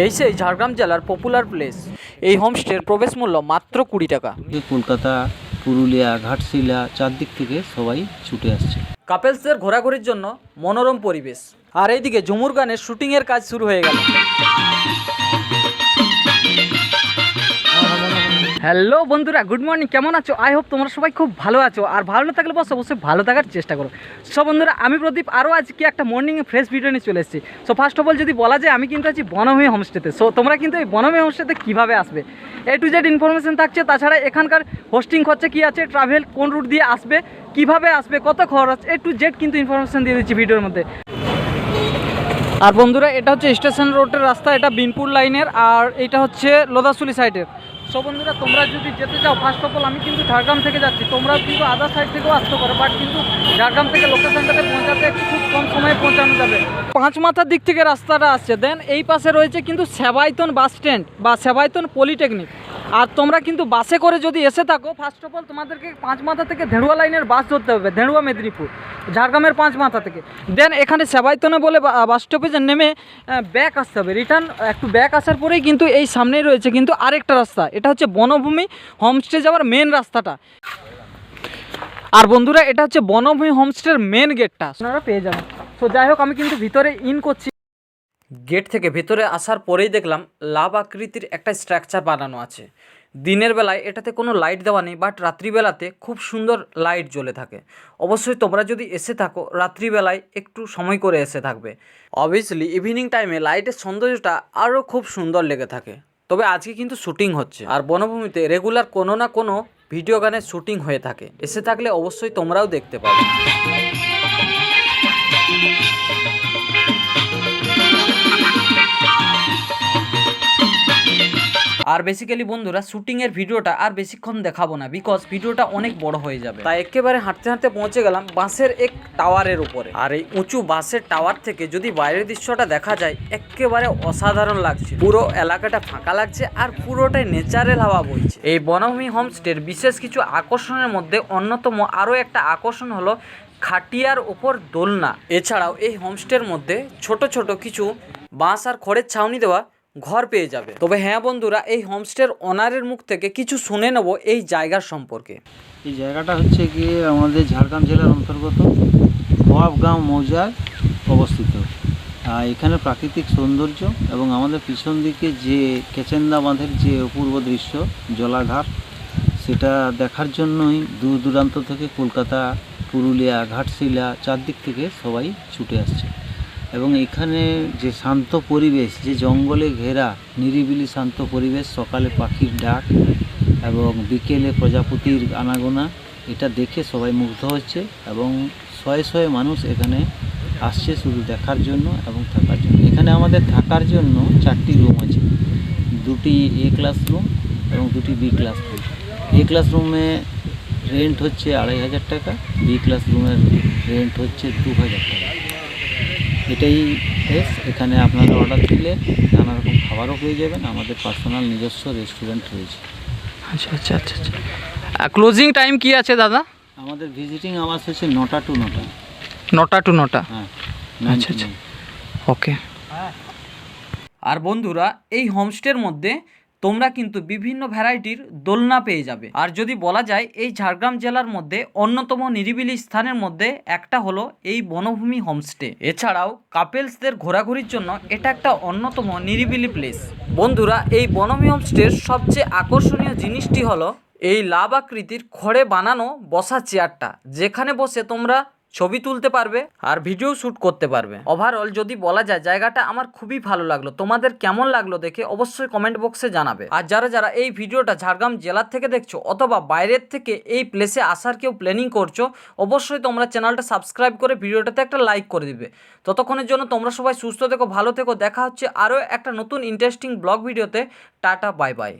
এই সেই ঝাড়গ্রাম জেলার পপুলার প্লেস এই হোমস্টের প্রবেশ মূল্য মাত্র কুড়ি টাকা। কলকাতা পুরুলিয়া ঘাটশিলা চারদিক থেকে সবাই ছুটে আসছে। কাপেলসদের ঘোরাঘুরির জন্য মনোরম পরিবেশ। আর এইদিকে ঝুমুর গানের শুটিংয়ের কাজ শুরু হয়ে গেল। হ্যালো বন্ধুরা গুড মর্নিং কেমন আছো? আই হোপ তোমরা সবাই খুব ভালো আছো। আর ভালো না থাকলে বস, অবশ্যই ভালো থাকার চেষ্টা করো। সব বন্ধুরা, আমি প্রদীপ আরও আজকে একটা মর্নিংয়ে ফ্রেশ ভিডিও নিয়ে চলে এসেছি। সো ফার্স্ট অফ অল যদি বলা যায়, আমি কিন্তু আছি বনভূমি হোমস্টেতে সো তোমরা কিন্তু এই বনভূমি হোমস্টেতে কীভাবে আসবে? এ টু জেড ইনফরমেশন থাকছে। তাছাড়া এখানকার হোস্টিং খরচা কী আছে? ট্রাভেল কোন রুট দিয়ে আসবে? কীভাবে আসবে? কত খরচ? এ টু জেড কিন্তু ইনফরমেশন দিয়ে দিচ্ছি ভিডিওর মধ্যে। আর বন্ধুরা, এটা হচ্ছে স্টেশন রোডের রাস্তা, এটা বিনপুর লাইনের আর এটা হচ্ছে লোদাসুলি সাইডের সো বন্ধুরা তোমরা যদি যেতে চাও ফার্স্ট অফ অল আমি কিন্তু ঝাড়গ্রাম থেকে যাচ্ছি তোমরা কিন্তু আদার সাইড থেকেও আসতে পারো বাট কিন্তু ঝাড়গ্রাম থেকে লোকেশনটাতে পৌঁছাতে খুব কম সময়ে পৌঁছানো যাবে পাঁচ মাথার দিক থেকে রাস্তাটা আসছে দেন এই পাশে রয়েছে কিন্তু সেবায়তন বাস স্ট্যান্ড বা সেবায়তন পলিটেকনিক আর তোমরা কিন্তু বাসে করে যদি এসে থাকো ফার্স্ট অফ অল তোমাদেরকে পাঁচ মাথা থেকে ধেড়ুয়া লাইনের বাস ধরতে হবে, ধেড়ুয়া মেদিনীপুর, ঝাড়গ্রামের পাঁচ মাথা থেকে। দেন এখানে সেবাইতনে বলে বাস স্টপেজে নেমে ব্যাক আসতে হবে। রিটার্ন একটু ব্যাক আসার পরেই কিন্তু এই সামনেই রয়েছে কিন্তু আরেকটা রাস্তা। এটা হচ্ছে বনভূমি হোমস্টে যাওয়ার মেন রাস্তাটা। আর বন্ধুরা, এটা হচ্ছে বনভূমি হোমস্টের মেন গেটটা আপনারা পেয়ে যাবেন। তো যাই হোক, আমি কিন্তু ভিতরে ইন করছি। গেট থেকে ভেতরে আসার পরেই দেখলাম লাভ আকৃতির একটা স্ট্রাকচার বানানো আছে। দিনের বেলায় এটাতে কোনো লাইট দেওয়া নেই, বাট রাত্রিবেলাতে খুব সুন্দর লাইট জ্বলে থাকে। অবশ্যই তোমরা যদি এসে থাকো, রাত্রিবেলায় একটু সময় করে এসে থাকবে। অবভিয়াসলি ইভিনিং টাইমে লাইটের সৌন্দর্যটা আরও খুব সুন্দর লেগে থাকে। তবে আজকে কিন্তু শুটিং হচ্ছে। আর বনভূমিতে রেগুলার কোনো না কোনো ভিডিও গানের শুটিং হয়ে থাকে। এসে থাকলে অবশ্যই তোমরাও দেখতে পাবে। আর বেসিক্যালি বন্ধুরা শুটিংয়ের ভিডিওটা আর বেশিক্ষণ দেখাবো না বিকজ ভিডিওটা অনেক বড় হয়ে যাবে। তাই একেবারে হাঁটতে হাঁটতে পৌঁছে গেলাম বাসের এক টাওয়ারের উপরে। আর এই উঁচু বাসের টাওয়ার থেকে যদি বাইরের দৃশ্যটা দেখা যায় একেবারে অসাধারণ লাগছে। পুরো এলাকাটা ফাঁকা লাগছে আর পুরোটাই ন্যাচারাল হাওয়া বইছে। এই বনভূমি হোমস্টের বিশেষ কিছু আকর্ষণের মধ্যে অন্যতম আরও একটা আকর্ষণ হলো খাটিয়ার ওপর দোলনা। এছাড়াও এই হোমস্টের মধ্যে ছোট ছোট কিছু বাঁশ আর খড়ের ছাউনি দেওয়া ঘর পেয়ে যাবে। তবে হ্যাঁ বন্ধুরা, এই হোমস্টের ওনারের মুখ থেকে কিছু শুনে নেব এই জায়গার সম্পর্কে। এই জায়গাটা হচ্ছে গিয়ে আমাদের ঝাড়গ্রাম জেলার অন্তর্গত খোয়াবগাঁও মৌজায় অবস্থিত। এখানে প্রাকৃতিক সৌন্দর্য এবং আমাদের পিছন দিকে যে কেচেন্দা বাঁধের যে অপূর্ব দৃশ্য, জলাধার, সেটা দেখার জন্যই দূর দূরান্ত থেকে কলকাতা পুরুলিয়া, ঘাটশিলা চারদিক থেকে সবাই ছুটে আসছে। এবং এখানে যে শান্ত পরিবেশ, যে জঙ্গলে ঘেরা, নিরিবিলি শান্ত পরিবেশ, সকালে পাখির ডাক এবং বিকেলে প্রজাপতির আনাগোনা, এটা দেখে সবাই মুগ্ধ হচ্ছে এবং শয়ে শয়ে মানুষ এখানে আসছে শুধু দেখার জন্য এবং থাকার জন্য। এখানে আমাদের থাকার জন্য চারটি রুম আছে। দুটি এ ক্লাস রুম এবং দুটি B classroom A class রুমে রেন্ট হচ্ছে আড়াই হাজার টাকা বি ক্লাস রুমের রেন্ট হচ্ছে দু হাজার টাকা। এটাই বেশ এখানে আপনারা অর্ডার দিলে নানা রকম খাবারও পেয়ে যাবেন। আমাদের পার্সোনাল নিজস্ব রেস্টুরেন্ট রয়েছে। আচ্ছা আচ্ছা আচ্ছা আচ্ছা। ক্লোজিং টাইম কি আছে দাদা? আমাদের ভিজিটিং আওয়ার্স হচ্ছে নটা টু নটা। নটা টু নটা। হ্যাঁ আচ্ছা, আচ্ছা। ওকে আর বন্ধুরা এই হোমস্টের মধ্যে তোমরা কিন্তু বিভিন্ন ভ্যারাইটির দোলনা পেয়ে যাবে। আর যদি বলা যায়, এই ঝাড়গ্রাম জেলার মধ্যে অন্যতম নিরিবিলি স্থানের মধ্যে একটা হলো এই বনভূমি হোমস্টে। এছাড়াও কাপেলসদের ঘোরাঘুরির জন্য এটা একটা অন্যতম নিরিবিলি প্লেস। বন্ধুরা, এই বনভূমি হোমস্টের সবচেয়ে আকর্ষণীয় জিনিসটি হলো এই লাভ আকৃতির খড়ে বানানো বসা চেয়ারটা। যেখানে বসে তোমরা ছবি তুলতে পারবে আর ভিডিও শ্যুট করতে পারবে। ওভারঅল যদি বলা যায়, জায়গাটা আমার খুবই ভালো লাগল। তোমাদের কেমন লাগল দেখে অবশ্যই কমেন্ট বক্সে জানাবে। আর যারা যারা এই ভিডিওটা ঝাড়গ্রাম জেলার থেকে দেখছ অথবা বাইরের থেকে এই প্লেসে আসার কেউ প্ল্যানিং করছ, অবশ্যই তোমরা চ্যানেলটা সাবস্ক্রাইব করে ভিডিওটাতে একটা লাইক করে দিবে। ততক্ষণের জন্য তোমরা সবাই সুস্থ থেকো, ভালো থেকো। দেখা হচ্ছে আরও একটা নতুন ইন্টারেস্টিং ব্লগ ভিডিওতে টাটা বাই বাই